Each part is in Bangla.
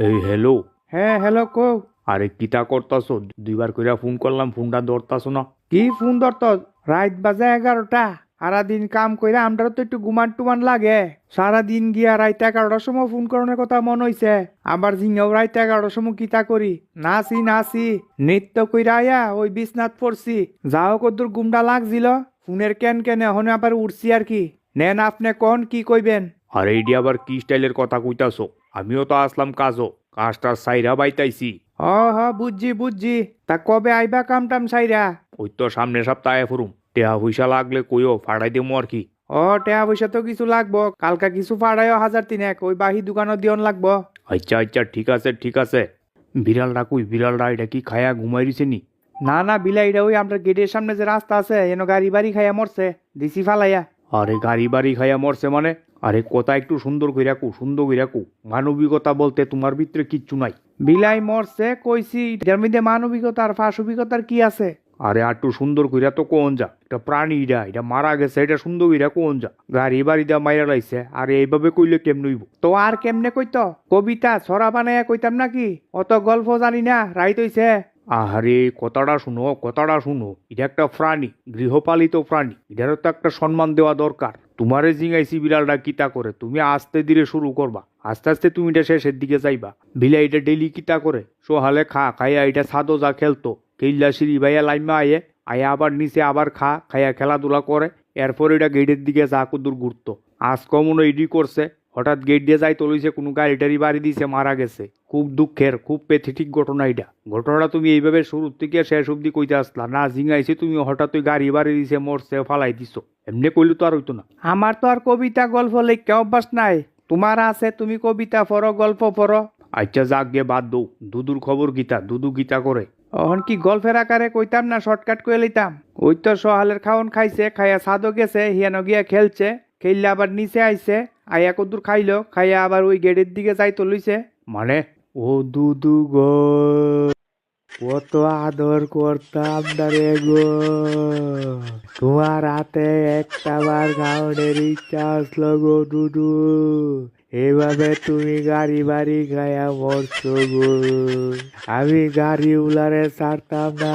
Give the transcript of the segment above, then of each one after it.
এই হ্যালো। হ্যাঁ হ্যালো কো। আরে কিতা করতাছ? দুইবার কইরা ফোন করলাম ফোনটা ধরতাছ না। কি ফোন ধরত? রাত বাজে এগারোটা। সারাদিন কাম কইরা আমরা তো একটু গুমান টুমান লাগে। সারাদিন গিয়া রাত এগারোটার সময় ফোন করানোর কথা মনে হইছে। আবার জিঙ্গাও রাত এগারোটার সময় কিতা করি? নাচি নাচি। নৃত্য কইরা আয়া ওই বিছনাথ পড়ছি। যাও কদ্দুর গুমটা লাগছিল। ফোনের কেন কেন এখন আবার উঠছি আর কি। নেন আপনি কোন কি কইবেন? আর এইডি আবার কি স্টাইলের কথা কইতাছ? আমিও তো আসলাম কাজও কাজটা সাইরা বাইতাইছি। হ হ বুঝছি বুঝছি। তা কবে আইবা কাম টাম সাইরা? ওই তো সামনে সপ্তাহে ফুরুম। টেহা পয়সা লাগলে কইও ফাড়াই দেবো আর কি। ও টাকা পয়সা তো কিছু লাগবো। কালকা কিছু পাড়াইও হাজার তিনেক ওই বাহি দোকানও দিয়ন লাগবো। আচ্ছা আচ্ছা ঠিক আছে ঠিক আছে। বিড়ালটা কই? বিড়ালটা এটা কি খায়া ঘুমাই দিছে নি? না না বিলাইটা ওই আমরা গেটের সামনে যে রাস্তা আছে এনো গাড়ি বাড়ি খাইয়া মরছে। দিছি ফালাইয়া। আরে গাড়ি বাড়ি খাইয়া মরছে মানে? আরে কথা একটু সুন্দর কইরা কু সুন্দর কইরা কু মানবিকতা বলতে তোমার ভিতরে কিচ্ছু নাই। বিলাই মরছে কইছি এটার মধ্যে মানবিকতা আর ফাঁসবিকতার কি আছে? আরে একটু সুন্দর কইরা তো কোন যা এটা প্রাণী এটা এটা মারা গেছে এটা সুন্দর কইরা কোন যা। গাড়ি বাড়ি দা মাইরা লাইছে আর এইভাবে কইলে কেমন হইব? তো আর কেমনে কইতো? কবিতা ছড়া বানাইয়া কইতাম নাকি? অত গল্প জানি না রাইত হইছে। আহারে কথাটা শুনো কথাটা শুনো। এটা একটা প্রাণী গৃহপালিত প্রাণী। এটারও তো একটা সম্মান দেওয়া দরকার। তোমারে জিঙাইছি বিড়ালটা কিতা করে? তুমি আস্তে ধীরে শুরু করবা। আস্তে আস্তে তুমি এটা শেষের দিকে যাইবা। বিলাই এটা ডেলি কিতা করে? সোহালে খা, খাইয়া এটা সাদো যা খেলতো। কেইলা সিঁড়ি ভাইয়া লাইমা আয়ে, আয়া আবার নিচে আবার খা, খাইয়া খেলাধুলা করে। এরপর এটা গেটের দিকে যা কুদুর ঘুরতো। আজ কমনও এডি করছে। হঠাৎ গেট দিয়ে যাই তলিছে কোনো গাড়ি টাড়ি বাড়ি দিছে মারা গেছে। খুব দুঃখের খুব পেথেটিক ঘটনা এটা। ঘটনাটা তুমি এইভাবে শুরুর থেকে শেষ অব্দি কইতে আসলা না জিঙাইছে তুমি হঠাৎ ওই গাড়ি বাড়ি দিছে মরছে ফালাই দিছো। এমনি কইলে তো আর হইতো না। আমার তো আর কবিতা গল্প লেখা অভ্যাস নাই। তোমার আছে তুমি কবিতা পড়ো গল্প পড়ো। আচ্ছা যাক গিয়ে বাদ দৌ। দুদুর খবর গীতা দুদু গীতা করে। অহন কি গল্পের আকারে কইতাম না শর্টকাট করে লইতাম? ওই তো সহালের খাওন খাইছে খাইয়া সাদও গেছে হিয়ানো গিয়া খেলছে। খেললে আবার নিচে আইছে আইয়া কদ্দুর খাইলো, খাইয়া আবার ওই গেটের দিকে যাইতো লইছে মানে? ও দুদু গো কত আদর করতাম না রে গো। তোমার হাতে একটা বার খাওয়ানোর ইচ্ছা আসলো গো দুদু, এভাবে তুমি গাড়ি বাড়ি গায়া মরছো গো। আমি গাড়ি উলারে ছাড়তাম না।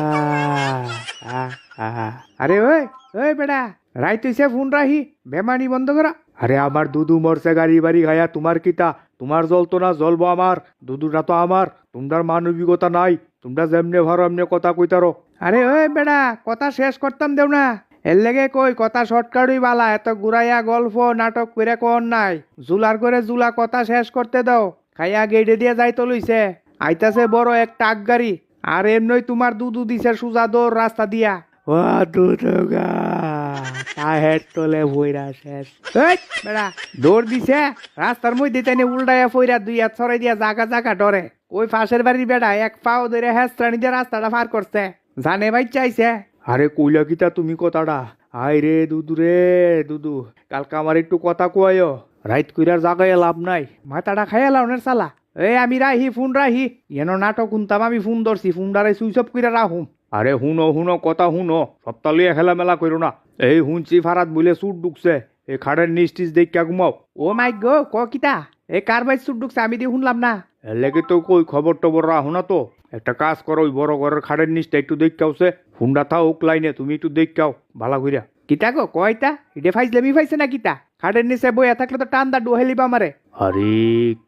আরে ওই! ওই বেটা রাইত হইছে ফোন রাহি বেমানি বন্ধ করা। আরে আমার দুদু মরছে গাড়ি বাড়ি খাইয়া তোমার কিতা? তোমার জ্বলতো না জ্বলবো আমার। দুদুটা তো আমার তোমরার মানবিকতা নাই। তোমরা যেমনে ভারো এমনি কথা কইতারো। আরে ওই বেড়া কথা শেষ করতাম দেও না। এর লেগে কই কথা শর্টকাটই বালা এত ঘুরাইয়া গল্প নাটক করে কোন নাই। জুলার করে জুলা কথা শেষ করতে দাও খাইয়া গেটে দিয়ে যাইতো লইছে। আইতাছে বড় এক টাক গাড়ি আর এমনই তোমার দুধু দিছে সুজা দৌড় রাস্তা দিয়া। ও দুধগা তাহের তোলে বইরা শেষ। বেড়া দৌড় দিছে। রাস্তার মধ্যে তাই উল্টাইয়া ফইরা দুই হাত ছড়াই দিয়া জাগা জাগা ডরে। ওই পাশের বাড়ির বেড়া এক পাও ধরে হ্যাস্তানি দিয়ে রাস্তাটা পার করছে। জানে ভাই চাইছে। আরে কইলা কিতা তুমি কথাটা? আই রে দুদু রে দুদু কালকে আমার একটু কথা কয় রাইত কইরার জাগায় লাভ নাই। মাথাটা খাইয়া লাউনের সালা এই আমি রাহি ফোন রাহি। এন নাটক শুনতাম আমি ফোন ধরছি ফোনটারে সুইচ অফ করে রাহুম আরে হুনো হুনো কথা শুনো সপ্তাহে খেলা মেলা করো না। এই শুনছি ফারাত বুলে সুট ডুকছে এই খাড়ের নিস্টিস দেখা ঘুমাও। ও মাই গো ক কিতা? এই কার বাই সুট ডুকছে আমি দিয়ে শুনলাম না। এলেকে তো কই খবর টবর রা না তো। একটা কাজ করো ওই বড় ঘরের খাড়ের নিচটা একটু দেখাওছে হুন্ডা থাও লাইনে তুমি একটু দেখাও ভালো কইরা। কিতা গো কয়টা ইডে ফাইজলামি ফাইছে না কিতা? খাটের নিচে বইয়া থাকলে তো টান দা ডুহেলিবা আমারে। আরে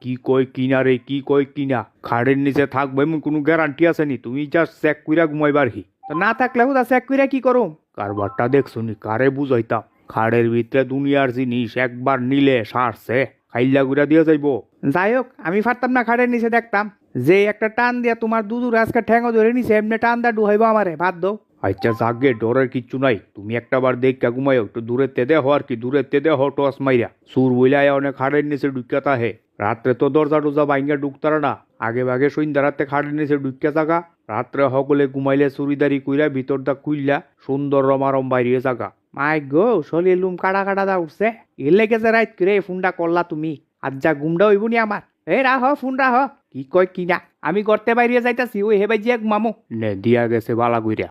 কি কই কিনা রে কি কই কিনা? খাড়ের নিচে থাকবে এমন কোনো গ্যারান্টি আছে নি? তুমি জাস্ট চেক কইরা ঘুমাইবার হি। তো না থাকলে হুদা চেক কইরা কি করুম? কারবারটা দেখছ নি? কারে বুঝাইতাম? খাড়ের ভিতরে দুনিয়ার জিনিস একবার নিলে সারছে খাইল্লা গুড়া দিয়ে যাইবো। যাই হোক আমি পারতাম না খাটের নিচে দেখতাম। যে একটা টান দিয়া তোমার দুধুর আজকে ঠ্যাঙ্গো ধরে নিছে এমনি টান দা ডুহাইবো আমারে বাদ দো আচ্ছা জাগে, ডরের কিচ্ছু নাই। তুমি একটা বার দেখা ঘুমাইও একটু দূরে তেদে হো আর কি, দূরে তেদে হো টস মাইরা। সুর বইলে অনেক খাড়ের নিচে ডুকিয়াতা হে রাত্রে তো দরজা টরজা বাইঙ্গা ঢুকতারা না। আগে ভাগে সন্ধ্যা রাতে খাড়ের নিচে ডুকিয়া থাকা রাত্রে হকলে ঘুমাইলে চুরিদারি কইরা ভিতর দা কুইলা সুন্দর রমারম বাইরে থাকা মাই গো, শরীর লুম কাটা কাটা দা উঠছে। এলে গেছে রাইত করে ফোনটা করলা তুমি? আজ যা গুমডা হইব নি আমার? এ, রাহ ফোন রাহ কি কয় কিনা? আমি করতে বাইরে যাইতাছি, ওই হেবাই জিয়া মামু নে, দিয়া গেছে বালা কইরা।